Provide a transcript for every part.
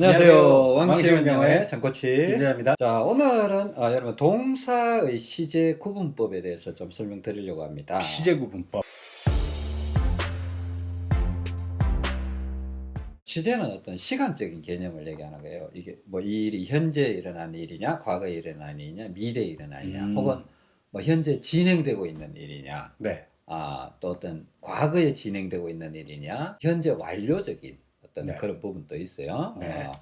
안녕하세요. 영어의 장코치. 김재입니다. 자, 오늘은 아, 여러분 동사의 시제 구분법에 대해서 좀 설명드리려고 합니다. 시제 구분법. 시제는 어떤 시간적인 개념을 얘기하는 거예요. 이게 뭐 이 일이 현재 일어난 일이냐, 과거에 일어난 일이냐, 미래에 일어난 일이냐, 음. 혹은 뭐 현재 진행되고 있는 일이냐, 네. 아, 또 어떤 과거에 진행되고 있는 일이냐, 현재 완료적인 어떤 네. 그런 부분도 있어요. 네. 어.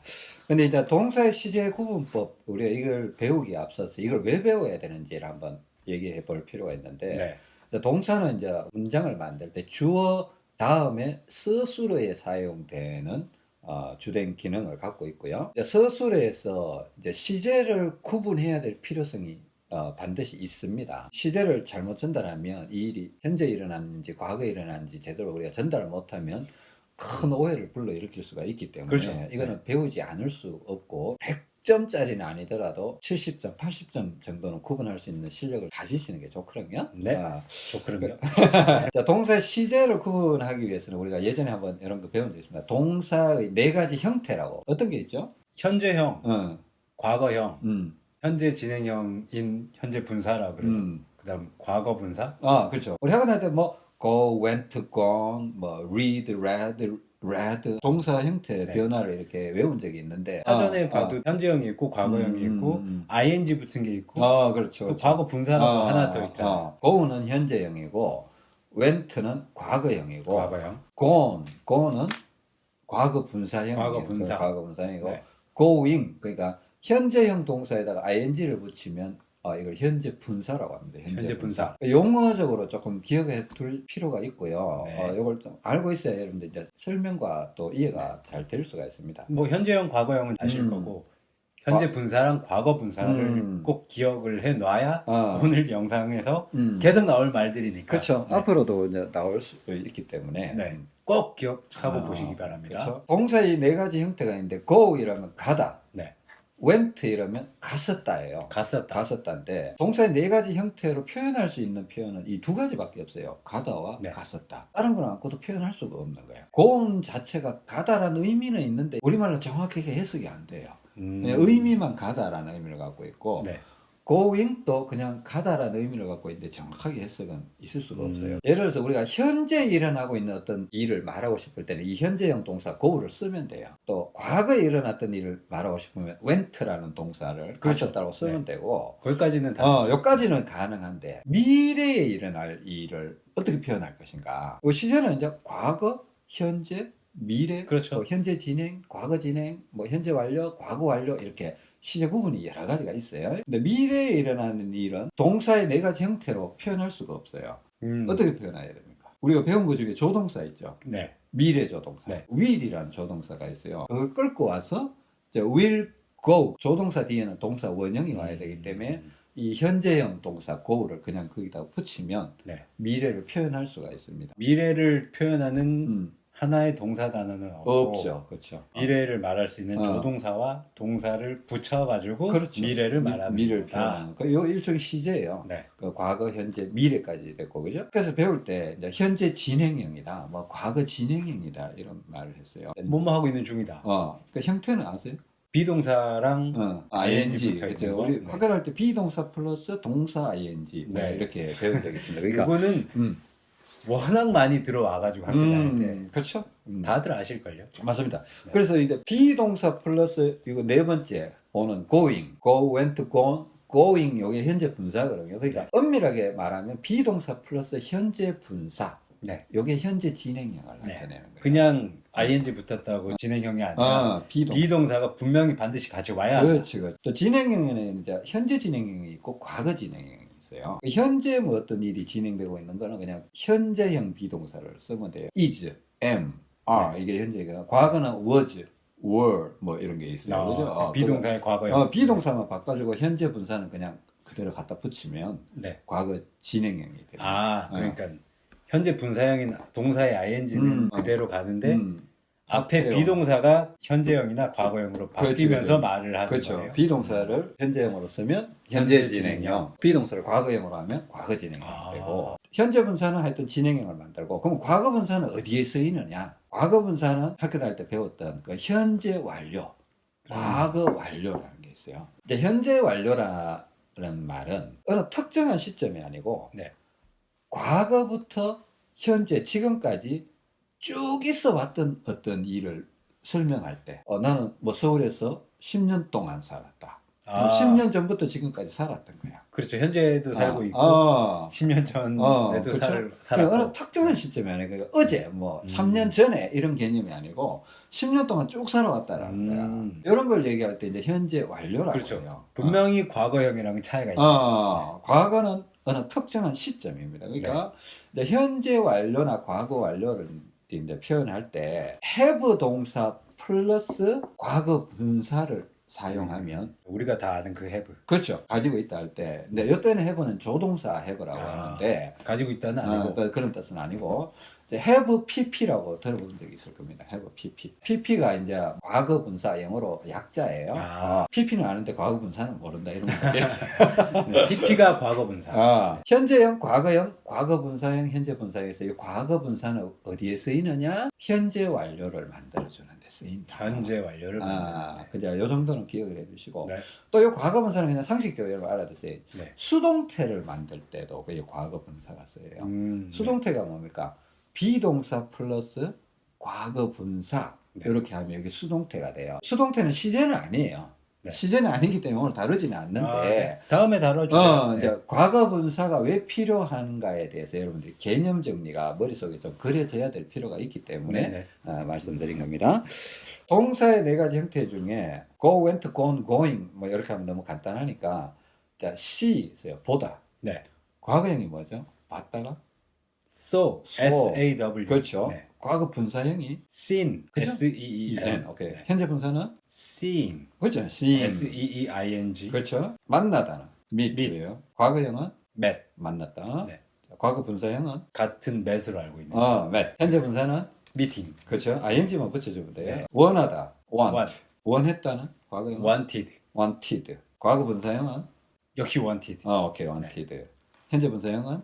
근데 이제 동사의 시제 구분법, 우리가 이걸 배우기에 앞서서 이걸 왜 배워야 되는지를 한번 얘기해 볼 필요가 있는데, 네. 동사는 이제 문장을 만들 때 주어 다음에 서술어에 사용되는 어, 주된 기능을 갖고 있고요. 이제 서술어에서 이제 시제를 구분해야 될 필요성이 어, 반드시 있습니다. 시제를 잘못 전달하면 이 일이 현재 일어났는지 과거에 일어났는지 제대로 우리가 전달을 못하면 큰 오해를 불러일으킬 수가 있기 때문에 그렇죠. 이거는 배우지 않을 수 없고 100점짜리는 아니더라도 70점, 80점 정도는 구분할 수 있는 실력을 가지시는 게 좋거든요. 네. 아, 좋거든요. 자, 동사 시제를 구분하기 위해서는 우리가 예전에 한번 이런 거 배운 적 있습니다. 동사의 네 가지 형태라고. 어떤 게 있죠? 현재형, 응, 과거형, 음, 현재 진행형인 현재 분사라 그러죠. 음. 그다음 과거 분사. 아, 그렇죠. 우리 학원 할때 뭐, go, went, gone, 뭐, read, read, read. 동사 형태 네. 변화를 이렇게 외운 적이 있는데. 사전에 아, 봐도 현재형이 있고 과거형이 음, 있고 음, 음. ing 붙은 게 있고 아, 그렇죠. 또 그렇죠. 과거 분사라고 아, 하나 더 있잖아요. 아, go는 현재형이고, went는 과거형이고, 과거형. gone, go는 과거 분사형. 과거 분사. 과거 분사형이고, 네. going 그러니까 현재형 동사에다가 ing를 붙이면 어, 이걸 현재 분사라고 합니다. 현재, 현재 분사. 용어적으로 조금 기억해 둘 필요가 있고요. 네. 어, 이걸 좀 알고 있어야 여러분들 이제 설명과 또 이해가 잘될 수가 있습니다. 뭐 현재형, 과거형은 아실 음. 거고 현재 분사랑 과거 분사를 음. 꼭 기억을 해 놔야 아, 오늘 영상에서 음. 계속 나올 말들이니까. 그렇죠. 네. 앞으로도 이제 나올 수 있기 때문에. 네. 음. 꼭 기억하고 아, 보시기 바랍니다. 그렇죠. 동사의 네 가지 형태가 있는데 go 이라면 가다, 네. Went 이라면 갔었다예요. 갔었다. 갔었다인데 동사의 네 가지 형태로 표현할 수 있는 표현은 이 두 가지밖에 없어요. 가다와 네. 갔었다. 다른 건 않고도 표현할 수가 없는 거예요. 고운 자체가 가다라는 의미는 있는데 우리말로 정확하게 해석이 안 돼요. 음. 그냥 의미만 가다라는 의미를 갖고 있고 네. Going도 그냥 가다라는 의미를 갖고 있는데 정확하게 해석은 있을 수가 음. 없어요. 예를 들어서 우리가 현재 일어나고 있는 어떤 일을 말하고 싶을 때는 이 현재형 동사 go를 쓰면 돼요. 또 과거에 일어났던 일을 말하고 싶으면 went라는 동사를 그렇죠. 가셨다고 쓰면 되고 거기까지는 다. 어, 여기까지는 가능한데 미래에 일어날 일을 어떻게 표현할 것인가? 그 시제는 이제 과거, 현재, 미래, 그렇죠. 뭐 현재 진행, 과거 진행, 뭐 현재 완료, 과거 완료 이렇게 시제 구분이 여러 가지가 있어요. 근데 미래에 일어나는 일은 동사의 네 가지 형태로 표현할 수가 없어요. 음. 어떻게 표현해야 됩니까? 우리가 배운 것 중에 조동사 있죠. 네. 미래 조동사. 네. will이라는 조동사가 있어요. 그걸 끌고 와서 이제 will go 조동사 뒤에는 동사 원형이 와야 되기 때문에 음. 이 현재형 동사 go를 그냥 거기다 붙이면 네. 미래를 표현할 수가 있습니다. 미래를 표현하는 음, 하나의 동사 단어는 없고 없죠. 그렇죠. 어. 미래를 말할 수 있는 어. 조동사와 동사를 붙여가지고 그렇죠. 미래를 말하는 미래를 거다. 요 일종의 시제예요. 네. 그 과거, 현재, 미래까지 됐고 그죠? 그래서 배울 때 현재 진행형이다, 뭐 과거 진행형이다 이런 말을 했어요. 뭐뭐 하고 있는 중이다. 어, 그 형태는 아세요? 비동사랑 어, ING 그렇죠. 거. 우리 네. 학교할 때 비동사 플러스 동사 ing 뭐 네. 이렇게 배운 적이 있습니다. 그러니까 그거는 음, 워낙 많이 들어와가지고 학교 다닐 때 음, 그렇죠. 음. 다들 아실걸요? 맞습니다. 네. 그래서 이제 비동사 플러스 이거 네 번째 오는 going, go, went, gone, going 요게 현재 분사거든요. 그러니까 네. 엄밀하게 말하면 비동사 플러스 현재 분사 네. 요게 현재 진행형을 네. 나타내는 거예요. 그냥 ing 붙었다고 진행형이 아니라 아, 비동사. 비동사가 분명히 반드시 같이 와야 한다. 그렇지, 그렇지. 또 진행형에는 이제 현재 진행형이 있고 과거 진행형이 있어요. 현재 뭐 어떤 일이 진행되고 있는 거는 그냥 현재형 비동사를 쓰면 돼요. is, am, are 이게 현재가 과거는 was, were 뭐 이런 게 있어요. 아, 그죠? 어, 비동사의 과거형. 어, 비동사만 바꿔주고 현재 분사는 그냥 그대로 갖다 붙이면 네. 과거 진행형이 돼요. 아, 어. 그러니까 현재 분사형인 동사의 ing는 음, 어. 그대로 가는데 음, 앞에 앞에요. 비동사가 현재형이나 과거형으로 바뀌면서 그렇지. 말을 하는 그렇죠. 거예요. 비동사를 현재형으로 쓰면 현재 현재 진행형, 비동사를 과거형으로 하면 과거 진행형이 아. 되고 현재 분사는 하여튼 진행형을 만들고 그럼 과거 분사는 어디에 쓰이느냐? 과거 분사는 학교 다닐 때 배웠던 그 현재 완료 과거 완료라는 게 있어요. 이제 현재 완료라는 말은 어느 특정한 시점이 아니고 네. 과거부터 현재 지금까지 쭉 있어 왔던 어떤 일을 설명할 때 어, 나는 뭐 서울에서 10년 동안 살았다. 아, 10년 전부터 지금까지 살았던 거야. 그렇죠. 현재도 살고 어, 있고 어. 10년 전에도 어, 그렇죠. 살, 그 살았고 어느 특정한 시점이 아니고 그러니까 어제 뭐 음. 3년 전에 이런 개념이 아니고 10년 동안 쭉 살아왔다라는 음. 거야. 이런 걸 얘기할 때 이제 현재 완료라고 그렇죠. 해요. 분명히 과거형이랑은 차이가 있다. 어, 과거는 어느 특정한 시점입니다. 그러니까 네. 현재 완료나 과거 완료를 이제 표현할 때 have 동사 플러스 과거 분사를 사용하면 우리가 다 아는 그 have 그렇죠. 가지고 있다 할 때. 근데 이때는 have는 조동사 have라고 아, 하는데 가지고 있다는 어, 아니고 그- 그런 뜻은 아니고 have pp라고 들어본 적이 있을 겁니다. have pp. pp가 이제 과거 분사 영어로 약자예요. 아. 어, pp는 아는데 과거 분사는 모른다 이런 거. 네, PP가 과거 분사. 아, 현재형, 과거형, 과거 분사형, 현재 분사형에서 이 과거 분사는 어디에 쓰이느냐? 현재 완료를 만들어 주는 데 쓰인다. 현재 완료를 아, 그죠. 요 정도는 기억을 해 주시고. 네. 또이 과거 분사는 그냥 상식적으로 여러분 알아두세요. 네. 수동태를 만들 때도 그게 과거 분사가 쓰여요. 음, 수동태가 뭡니까? 비동사 플러스 과거 분사. 네. 이렇게 하면 여기 수동태가 돼요. 수동태는 시제는 아니에요. 네. 시제는 아니기 때문에 오늘 다루지는 않는데. 아, 네. 다음에 다뤄주세요. 어, 네. 이제 과거 분사가 왜 필요한가에 대해서 여러분들이 개념 정리가 머릿속에 좀 그려져야 될 필요가 있기 때문에 네, 네. 어, 말씀드린 겁니다. 동사의 네 가지 형태 중에 go, went, gone, going 뭐 이렇게 하면 너무 간단하니까 자, see 있어요. 보다. 네. 과거형이 뭐죠? 봤다가? So, So. S-A-W. 그렇죠. 네. 과거 분사형이 seen, 그죠? S-E-E-N. en. 오케이. 네. 현재 분사는 Seeing, 그렇죠. seen. S-E-E-I-N-G. 그렇죠. 만나다는 meet예요. 과거형은 met. 만났다. 네. 자, 과거 분사형은 같은 met으로 알고 있는. 어, met. 현재 분사는 meeting. 그렇죠. ing만 붙여주면 돼요. 네. 원하다. want. want. 원했다는 과거형 wanted. wanted. 과거 분사형은 역시 wanted. 어, 오케이. wanted. 현재 분사형은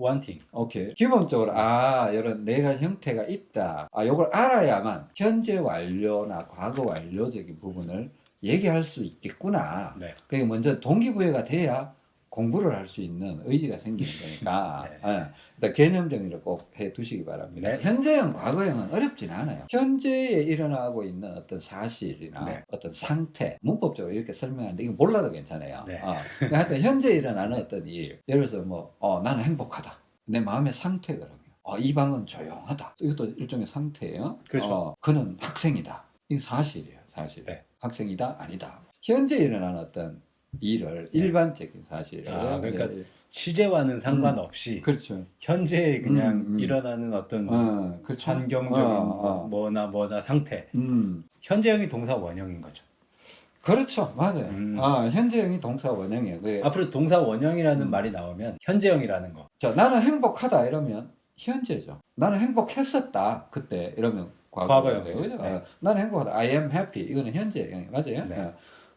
wanting. 오케이. 기본적으로 아, 이런 네 가지 형태가 있다. 아, 요걸 알아야만 현재 완료나 과거 완료적인 부분을 얘기할 수 있겠구나. 네. 그게 먼저 동기부여가 돼야 공부를 할 수 있는 의지가 생기는 거니까 네. 예, 일단 개념 정리를 꼭 해 두시기 바랍니다. 네. 현재형, 과거형은 어렵진 않아요. 현재에 일어나고 있는 어떤 사실이나 네. 어떤 상태, 문법적으로 이렇게 설명하는데 이거 몰라도 괜찮아요. 네. 어, 하여튼 현재 일어나는 어떤 일, 예를 들어서 뭐 어, 나는 행복하다. 내 마음의 상태거든요. 어, 이 방은 조용하다. 이것도 일종의 상태예요. 그렇죠. 어, 그는 학생이다. 이게 사실이에요, 사실. 네. 학생이다, 아니다. 현재 일어나는 어떤 일을 일반적인 사실을 아, 그러니까 이제- 취재와는 상관없이 그렇죠. 현재 그냥 음, 음. 일어나는 어떤 어, 그렇죠. 환경적인 어, 어. 뭐나 뭐나 상태. 음, 현재형이 동사 원형인 거죠. 그렇죠, 맞아요. 음. 아, 현재형이 동사 원형이에요. 그게 앞으로 동사 원형이라는 음. 말이 나오면 현재형이라는 거. 자, 나는 행복하다 이러면 현재죠. 나는 행복했었다 그때 이러면. 과거예요. 그죠? 네. 어, 나는 행복하다. I am happy. 이거는 현재형 맞아요. 네. 어.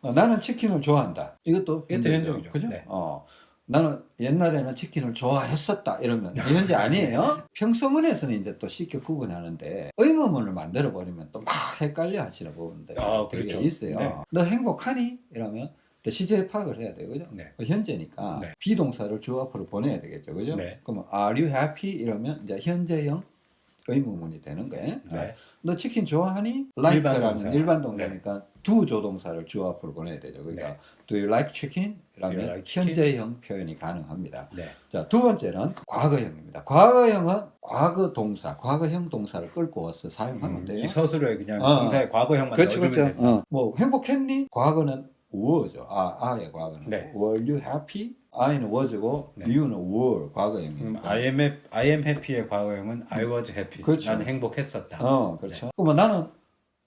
어, 나는 치킨을 좋아한다. 이것도 이것도 현재죠. 현재형이죠. 그죠? 네. 어. 나는 옛날에는 치킨을 좋아했었다 이러면 현재 아니에요. 평서문에서는 이제 또 쉽게 구분하는데 의문문을 만들어 버리면 또 막 헷갈려 하시는 부분들 아, 되게 그렇죠. 있어요. 네. 너 행복하니? 이러면 또 시제 파악을 해야 돼요. 그죠? 네. 그 현재니까 네. 비동사를 주 앞으로 보내야 되겠죠. 그죠? 네. 그러면 are you happy? 이러면 이제 현재형 의문문이 되는 거예요. 네. 너 치킨 좋아하니? 일반 like라는 동사. 일반 동사 니까 두 조동사를 주 앞으로 보내야 되죠. 그러니까 네. do you like chicken? Do 라면 like? 현재형 표현이 가능합니다. 네. 자, 두 번째는 과거형입니다. 과거형은 과거 동사, 과거형 동사를 끌고 와서 사용하면 음, 돼요. 이 서술에 그냥 어. 동사의 과거형만 그렇죠, 그렇죠. 어. 뭐 행복했니? 과거는 were죠. 아, 아의 과거는 네. were you happy? I는 was고 네. you는 were 과거형입니다. I am, happy- I am happy의 과거형은 I was happy. 그렇죠. 나는 행복했었다. 어, 그렇죠. 그러면 나는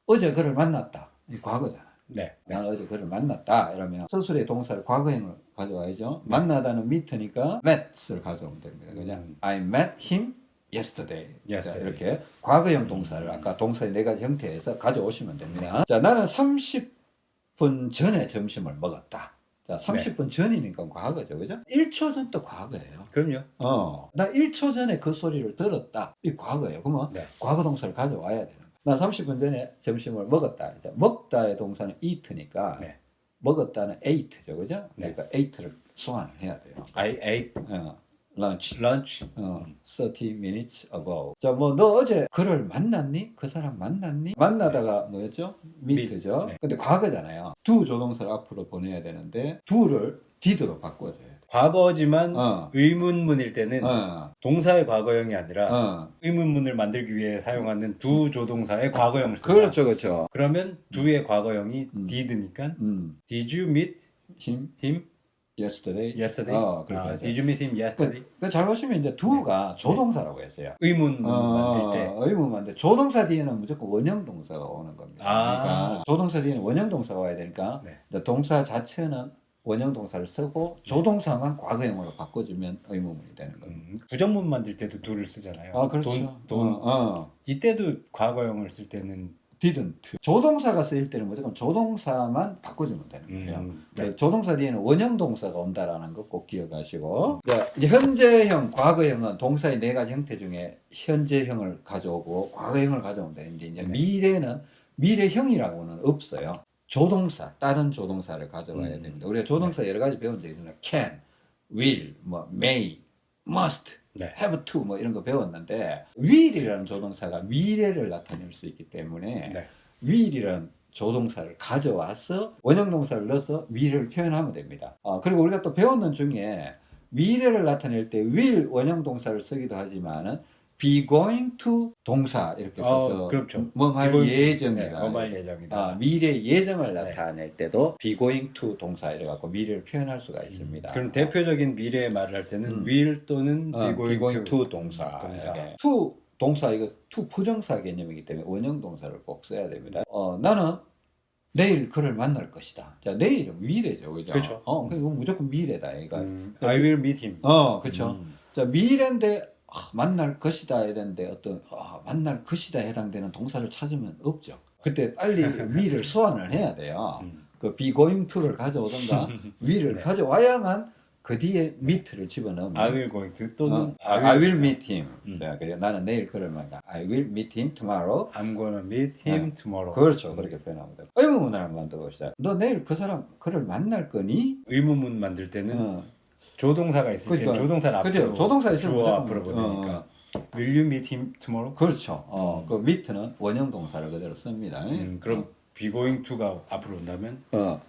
어제 그를 만났다. 이 과거잖아. 네. 네. 나는 어제 그를 만났다. 이러면 서술의 동사를 과거형을 가져와야죠. 만나다는 meet니까 met을 가져오면 됩니다. 그죠? 음. I met him yesterday. 자, Yesterday. 이렇게 과거형 동사를 아까 동사의 네 가지 형태에서 가져오시면 됩니다. 자, 나는 30분 전에 점심을 먹었다. 자, 30분 전이니까 과거죠. 그죠? 1초 전도 과거예요. 그럼요. 어, 나 1초 전에 그 소리를 들었다. 이 과거예요. 그러면 네. 과거 동사를 가져와야 되는 거예요. 나 30분 전에 점심을 먹었다. 이제 먹다의 동사는 eat니까 네. 먹었다는 ate죠, 그죠? 네. 그러니까 ate를 소환을 해야 돼요. I ate 어, lunch. lunch. 어, 30 minutes ago. 자, 뭐, 너 어제 그를 만났니? 그 사람 만났니? 만나다가 뭐였죠? meet죠? 네. 근데 과거잖아요. do 조동사를 앞으로 보내야 되는데, do를 did로 바꿔줘야 돼. 과거지만 어, 의문문일 때는 어, 동사의 과거형이 아니라 어. 의문문을 만들기 위해 사용하는 두 조동사의 과거형을 쓴다. 그렇죠, 그렇죠. 그러면 do의 과거형이 음. did니까 음, Did you meet him him yesterday. yesterday? 어, 그렇게 아, 하죠. Did you meet him yesterday? 그, 잘 보시면 이제 do가 조동사라고 했어요. 의문문 만들 때 어, 의문만데 조동사 뒤에는 무조건 원형 동사가 오는 겁니다. 아. 그러니까 조동사 뒤에는 원형 동사가 와야 되니까 네. 동사 자체는 원형 동사를 쓰고 조동사만 과거형으로 바꿔주면 의문문이 되는 겁니다. 음, 부정문 만들 때도 do를 쓰잖아요. 아 그렇죠. 돈, 돈. 어, 어. 이때도 과거형을 쓸 때는 didn't. 조동사가 쓰일 때는 무조건 조동사만 바꿔주면 되는 거예요. 음, 그 조동사 뒤에는 원형 동사가 온다라는 거 꼭 기억하시고 그러니까 현재형, 과거형은 동사의 네 가지 형태 중에 현재형을 가져오고 과거형을 가져오면 되는데 이제 네. 미래는 미래형이라고는 없어요. 조동사, 다른 조동사를 가져와야 음. 됩니다. 우리가 조동사 여러 가지 배운 적이 있잖아요. can, will, 뭐 may, must, 네. have to 뭐 이런 거 배웠는데 will이라는 조동사가 미래를 나타낼 수 있기 때문에 네. will이라는 조동사를 가져와서 원형 동사를 넣어서 미래를 표현하면 됩니다. 어, 그리고 우리가 또 배웠는 중에 미래를 나타낼 때 will 원형 동사를 쓰기도 하지만은 be going to 동사 이렇게 써서 어, 그렇죠. 뭐할 이건- 네, 예정이다. 뭐할 예정이다. 아, 미래 예정을 네. 나타낼 때도 be going to 동사 이래 갖고 미래를 표현할 수가 있습니다. 음, 그럼 대표적인 미래의 말을 할 때는 음. will 또는 어, be going, be going to, to 동사. 동사. 예. to 동사 이거 to 부정사 개념이기 때문에 원형 동사를 꼭 써야 됩니다. 어, 나는 내일 그를 만날 것이다. 자, 내일은 미래죠, 그죠? 그렇죠. 어, 그 무조건 미래다. 이거. 음, I will meet him. 어, 그렇죠. 음, 자, 미래인데 아, 만날 것이다 이랬는데 어떤 아, 만날 것이다 해당되는 동사를 찾으면 없죠. 그때 빨리 미를 소환을 해야 돼요. 음. 그 going to를 가져오던가 위를 네. 가져와야만 그 뒤에 meet를 집어넣으면 I will going to 또는 어, I, will meet him. 음. 자, 그래 나는 내일 그를 만나. I will meet him tomorrow. I'm gonna meet him 네. tomorrow. 그렇죠. 그렇게 표현하면 돼요. 의문문을 한번 들어 봅시다. 너 내일 그 사람 그를 만날 거니? 의문문 만들 때는 어. 조동사가 있을 때 그러니까, 조동사를 앞으로 그죠. 조동사 있으면 주어 무조건- 앞으로 보내니까 어, Will you meet him tomorrow? 그렇죠. 어, 그 meet는 원형 동사를 그대로 씁니다. 음, 그럼 be going to가 앞으로 온다면 어,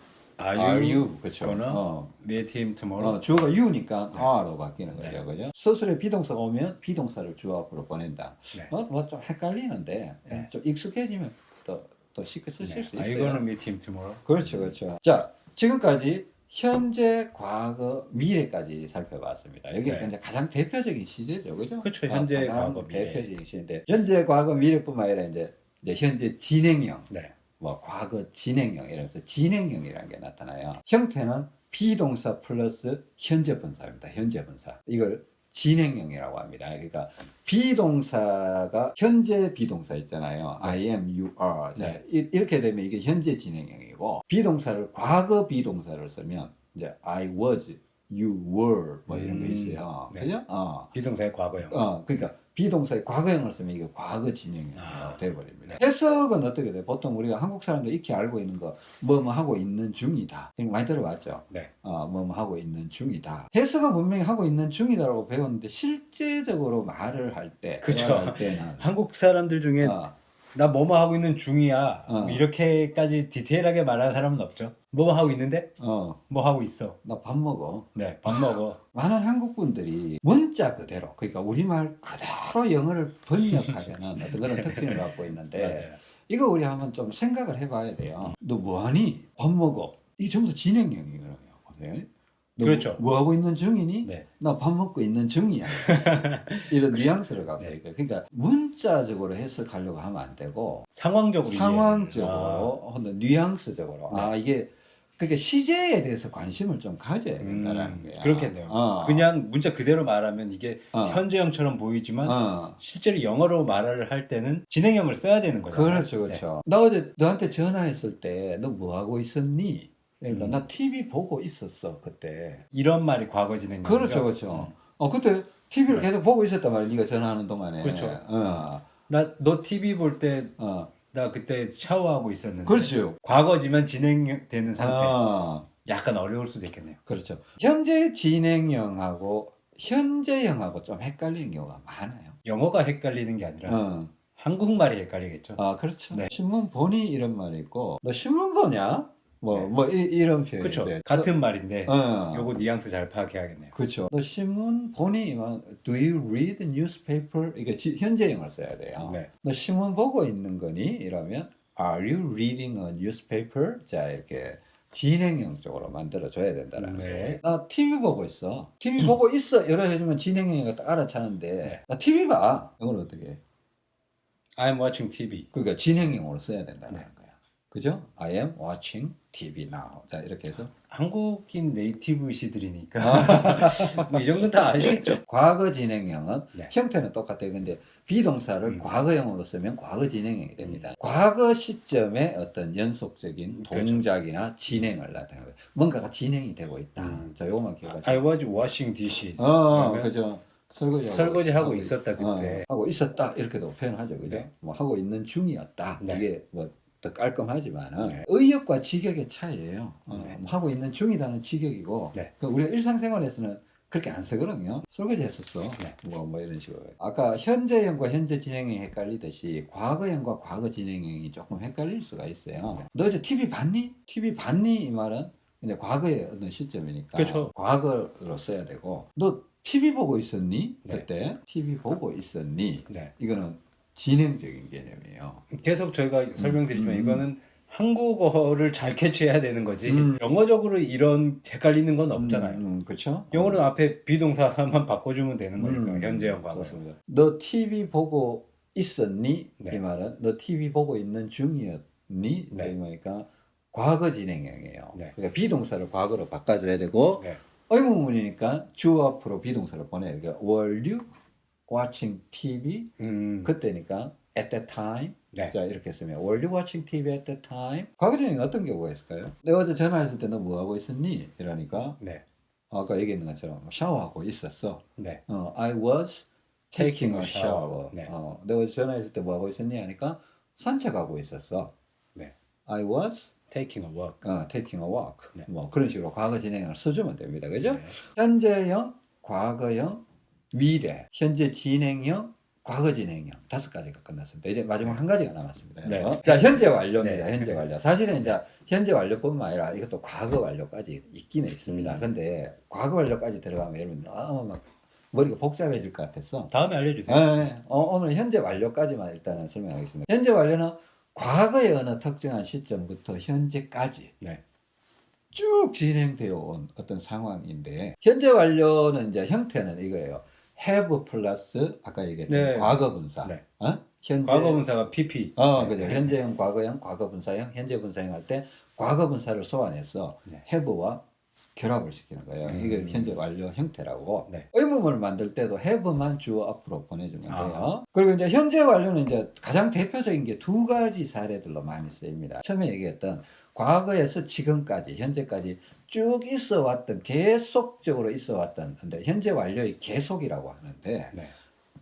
Are, are you, you? 그렇죠. 어. meet him tomorrow? 어, 주어가 you니까 네. are로 바뀌는 거죠. 네. 그죠? 서술에 비동사가 오면 비동사를 주어 앞으로 보낸다. 네. 어, 뭐좀 헷갈리는데 네. 좀 익숙해지면 더, 더 쉽게 쓰실 네. 수 Are you 있어요. gonna meet him tomorrow? 그렇죠, 그렇죠. 자, 지금까지 현재, 과거, 미래까지 살펴봤습니다. 여기가 네. 이제 가장 대표적인 시제죠, 그죠? 그렇죠. 아, 현재, 가장 과거, 미래. 대표적인 시제인데 현재, 과거, 미래뿐만 아니라 이제, 이제 현재 진행형, 네. 뭐 과거 진행형 이러면서 진행형이라는 게 나타나요. 형태는 비동사 플러스 현재 분사입니다. 현재 분사. 이걸 진행형이라고 합니다. 그러니까 비동사가 현재 비동사 있잖아요. 네. I am, you are. 자, 네. 이- 이렇게 되면 이게 현재 진행형이고 비동사를 과거 비동사를 쓰면 이제 I was, you were 뭐 이런 거 음, 있어요. 네. 그죠? 어. 비동사의 과거형. 어, 그러니까 비동사의 과거형을 쓰면 이게 과거 진행형이 아, 돼버립니다. 네. 해석은 어떻게 돼? 보통 우리가 한국 사람들 익히 알고 있는 거, 뭐뭐 하고 있는 중이다. 이거 많이 들어봤죠? 네. 어, 뭐뭐 하고 있는 중이다. 해석은 분명히 하고 있는 중이다라고 배웠는데 실제적으로 말을 할 때, 할 때는 한국 사람들 중에 어, 나 뭐뭐 하고 있는 중이야. 어. 이렇게까지 디테일하게 말하는 사람은 없죠. 뭐뭐 하고 있는데? 어, 뭐 하고 있어. 나 밥 먹어. 네, 밥 먹어. 많은 한국 분들이 문자 그대로, 그러니까 우리말 그대로 영어를 번역하려는 어떤 그런 특징을 갖고 있는데, 맞아요. 이거 우리 한번 좀 생각을 해봐야 돼요. 너 뭐하니? 밥 먹어. 이게 전부 다 진행형이거든요. 네? 너 그렇죠. 뭐, 뭐 하고 있는 중이니? 네. 나 밥 먹고 있는 중이야. 이런 뉘앙스를 갖고 네. 있어요. 그러니까 문자적으로 해석하려고 하면 안 되고 상황적으로 상황적으로 혹은 뉘앙스적으로 네. 아 이게 그러니까 시제에 대해서 관심을 좀 가져야 된다라는 음, 거야. 그렇겠네요. 어. 그냥 문자 그대로 말하면 이게 어. 현재형처럼 보이지만 어. 실제로 영어로 말을 할 때는 진행형을 써야 되는 거죠. 그렇죠, 그렇죠. 나 어제 너한테 전화했을 때 너 뭐 하고 있었니? 그러니까 음. 나 TV 보고 있었어 그때. 이런 말이 과거 진행형. 그렇죠, 그렇죠. 어 그때 TV를 네. 계속 보고 있었단 말이야. 네가 전화하는 동안에. 그렇죠. 어. 나너 TV 볼때 나 어. 그때 샤워하고 있었는데. 그렇죠. 과거지만 진행되는 상태. 아, 약간 어려울 수도 있겠네요. 그렇죠. 현재 진행형하고 현재형하고 좀 헷갈리는 경우가 많아요. 영어가 헷갈리는 게 아니라 어. 한국말이 헷갈리겠죠. 아, 그렇죠. 네. 신문 보니 이런 말이 있고, 너 신문 보냐? 뭐, 네. 뭐, 이, 런 그렇죠. 있어요. 같은 말인데 어. 요거 뉘앙스 잘 파악해야겠네요. 그렇죠. 너 신문 보니? 막, Do you read newspaper? 이게 지- 현재형을 써야 돼요. 네. 너 신문 보고 있는 거니? 이러면 Are you reading a newspaper? 자 이렇게 진행형 쪽으로 만들어 줘야 된다는 네. 거예요. 나 TV 보고 있어. TV 보고 있어. 이래 해주면 진행형이 딱 알아차는데 네. 나 TV 봐. 이걸 어떻게? 해? I'm watching TV. 그러니까 진행형으로 써야 된다는 네. 거야. 그죠? I am watching TV now. 자 이렇게 해서 한국인 네이티브 시들이니까 아. 뭐이 정도 다 아시겠죠? 과거 진행형은 네. 형태는 똑같아요. 근데 비동사를 음. 과거형으로 쓰면 과거 진행형이 됩니다. 과거 시점에 어떤 연속적인 그렇죠. 동작이나 진행을 나타내요. 뭔가가 진행이 되고 있다. 음. 자, 요거만 기억하세요. I was washing dishes. 어, 그러면 그죠. 설거지 설거지 하고 있었다, 그때. 어, 하고 있었다 이렇게도 표현하죠, 그죠? 네. 뭐 하고 있는 중이었다. 네. 이게 뭐 더 깔끔하지만은 네. 의역과 직역의 차이예요. 어, 네. 뭐 하고 있는 중이다는 직역이고 네. 그 우리가 일상생활에서는 그렇게 안 쓰거든요. 설거지 했었어. 네. 뭐, 뭐 이런 식으로. 아까 현재형과 현재 진행형이 헷갈리듯이 과거형과 과거 진행형이 조금 헷갈릴 수가 있어요. 네. 너 이제 TV 봤니? TV 봤니? 이 말은 이제 과거의 어떤 시점이니까. 그렇죠. 과거로 써야 되고. 너 TV 보고 있었니? 네. 그때 TV 보고 있었니? 네. 이거는 진행적인 개념이에요. 계속 저희가 설명드리지만 음. 이거는 한국어를 잘 캐치해야 되는 거지 음. 영어적으로 이런 헷갈리는 건 없잖아요. 음, 음, 그렇죠? 영어는 앞에 비동사만 바꿔주면 되는 거니까 음, 현재형 과거. 너 TV 보고 있었니? 네. 이 말은 너 TV 보고 있는 중이었니? 네. 이 말이니까 과거 진행형이에요. 네. 그러니까 비동사를 과거로 바꿔줘야 되고 네. 의문문이니까 주 앞으로 비동사를 보내야 돼요. 그러니까 Were you watching TV? 음. 그때니까 at that time. 네. 자 이렇게 쓰면 Were you watching TV at that time? 과거 진행은 어떤 경우가 있을까요? 내가 어제 전화했을 때 너 뭐 하고 있었니? 이러니까 네. 아까 얘기했는 것처럼 샤워하고 있었어. 네. 어, I was taking Taking a shower. shower. 네. 어, 내가 전화했을 때 뭐 하고 있었니? 하니까 산책하고 있었어. 네. I was Taking a walk. 어, taking a walk. 네. 뭐 그런 식으로 과거 진행을 써주면 됩니다. 그죠? 네. 현재형, 과거형, 미래, 현재 진행형, 과거 진행형 다섯 가지가 끝났습니다. 이제 마지막 한 가지가 남았습니다. 네. 어? 자 현재 완료입니다. 네. 현재 완료. 사실은 이제 현재 완료뿐만 아니라 이것도 과거 완료까지 있기는 있습니다. 음. 근데 과거 완료까지 들어가면 여러분 너무 막 머리가 복잡해질 것 같아서 다음에 알려주세요. 네, 어, 오늘 현재 완료까지만 일단은 설명하겠습니다. 현재 완료는 과거의 어느 특정한 시점부터 현재까지 네. 쭉 진행되어 온 어떤 상황인데 현재 완료는 이제 형태는 이거예요. Have 플러스 아까 얘기했던 네. 과거분사. 네. 어? 현재 과거분사가 PP. 어, 네. 그죠. 현재형, 과거형, 과거분사형, 현재분사형 할 때 과거분사를 소환해서 네. have와 결합을 시키는 거예요. 음. 이게 현재 완료 형태라고. 네. 의문문을 만들 때도 have만 주어 앞으로 보내주면 아. 돼요. 그리고 이제 현재 완료는 이제 가장 대표적인 게 두 가지 사례들로 많이 쓰입니다. 처음에 얘기했던 과거에서 지금까지, 현재까지 쭉 있어 왔던, 계속적으로 있어 왔던, 근데 현재 완료의 계속이라고 하는데, 네.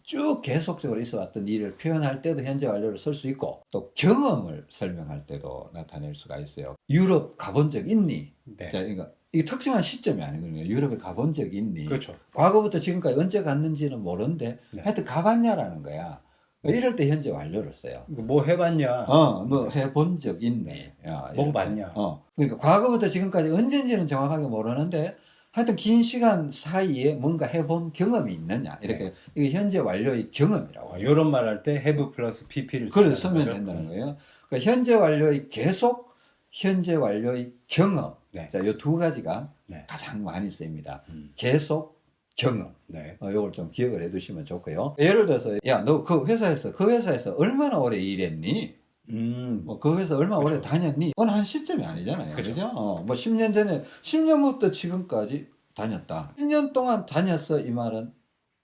쭉 계속적으로 있어 왔던 일을 표현할 때도 현재 완료를 쓸 수 있고 또 경험을 설명할 때도 나타낼 수가 있어요. 유럽 가본 적 있니? 네. 자, 그러니까 이게 특정한 시점이 아니거든요. 유럽에 가본 적 있니? 그렇죠. 과거부터 지금까지 언제 갔는지는 모르는데 네. 하여튼 가봤냐라는 거야. 이럴 때 현재 완료를 써요. 뭐 해봤냐? 어, 너 해본 적 있니? 야, 먹어봤냐? 이렇게. 어, 그러니까 과거부터 지금까지 언제인지는 정확하게 모르는데 하여튼 긴 시간 사이에 뭔가 해본 경험이 있느냐 이렇게 이게 현재 완료의 경험이라고. 어, 이런 말 할 때 have 플러스 PP를 그걸 쓰면 된다는 거예요. 그러니까 현재 완료의 계속, 현재 완료의 경험. 네. 자, 이 두 가지가 네. 가장 많이 쓰입니다. 음. 계속, 경험. 네. 어, 요걸 좀 기억을 해 두시면 좋고요. 예를 들어서, 야, 너 그 회사에서, 그 회사에서 얼마나 오래 일했니? 음. 뭐, 그 회사 얼마나 오래 그렇죠. 다녔니? 어느 한 시점이 아니잖아요. 그렇죠. 그죠? 어, 뭐, 10년 전에, 10년부터 지금까지 다녔다. 10년 동안 다녔어, 이 말은.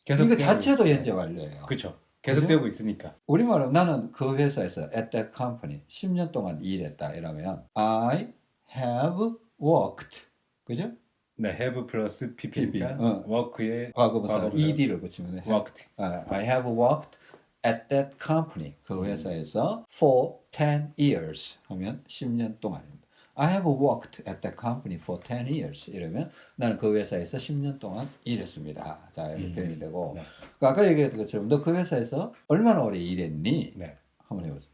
이거 계속되고 자체도 있- 현재 완료예요. 그렇죠. 계속되고 있으니까. 우리말로 나는 그 회사에서 at that company 10년 동안 일했다 이러면 I have worked 그죠? 네, have 플러스 PP니까 PP, 어. work에 과거분사 ed를 붙이면 돼. worked. 아, I have worked at that company 그 회사에서 for 10 years 하면 10년 동안입니다. I have worked at that company for 10 years 이러면 나는 그 회사에서 10년 동안 일했습니다. 자 이렇게 음. 표현이 되고 네. 그 아까 얘기했던 것처럼 너 그 회사에서 얼마나 오래 일했니? 네. 한번 해보세요.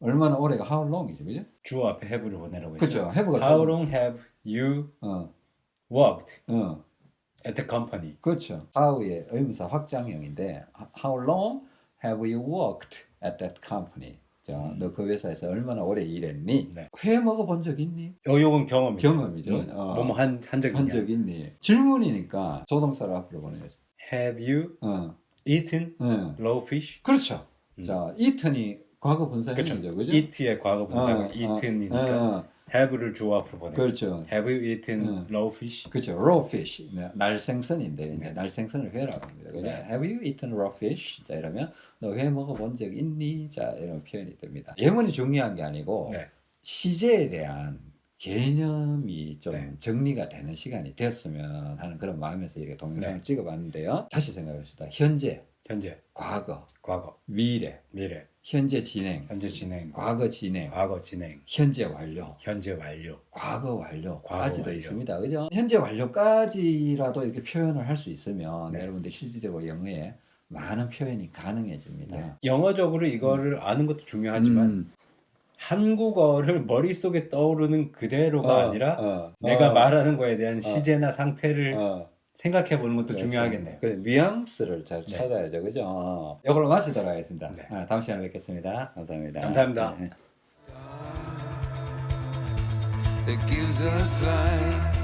얼마나 오래가 how long이죠, 그죠? 주 앞에 have를 보내라고 그죠? 했죠. have가 How 좀- long have you 어, worked 어, at the company? 그렇죠. how의 의문사 확장형인데 how long have you worked at that company? 자, 너그 회사에서 얼마나 오래 일했니? 네. 회 먹어 본 적 있니? 어, 요건 경험이죠. 경험이죠. 음, 어. 뭐뭐 한, 한 적이 한 있냐? 적 있니? 질문이니까 조동사를 앞으로 보내야죠. Have you 어, eaten 어. raw fish? 그렇죠. 음. 자, eaten이 과거 그렇죠. 분사형이죠, 그죠? eat의 과거 분사가 어, eaten이니까 어, 어, have를 주 앞으로 보내. 그렇죠. Have you eaten 음. raw fish? 그렇죠. raw fish. 네, 날생선인데 네. 날생선을 회라고 합니다. 그죠? 네. Have you eaten raw fish? 자 이러면 너 회 먹어본 적 있니? 자 이런 표현이 됩니다. 예문이 중요한 게 아니고 네. 시제에 대한 개념이 좀 네. 정리가 되는 시간이 되었으면 하는 그런 마음에서 이렇게 동영상을 네. 찍어봤는데요. 다시 생각해봅시다. 현재, 현재, 과거, 과거, 미래, 미래, 현재 진행, 현재 진행, 과거 진행, 과거 진행, 현재 완료. 현재 완료. 과거 완료까지도. 있습니다. 그죠? 현재 완료까지라도 이렇게 표현을 할 수 있으면 네. 여러분들 실질적으로 영어에 많은 표현이 가능해집니다. 네. 영어적으로 이거를 아는 것도 중요하지만 음, 한국어를 머릿속에 떠오르는 그대로가 어, 아니라 어, 내가 어, 말하는 거에 대한 시제나 상태를 어, 생각해 보는 것도 그렇죠. 중요하겠네요. 그 뉘앙스를 잘 네. 찾아야죠. 그죠? 어. 이걸로 마치도록 하겠습니다. 네. 아, 다음 시간에 뵙겠습니다. 감사합니다. 감사합니다. 네. that gives us life.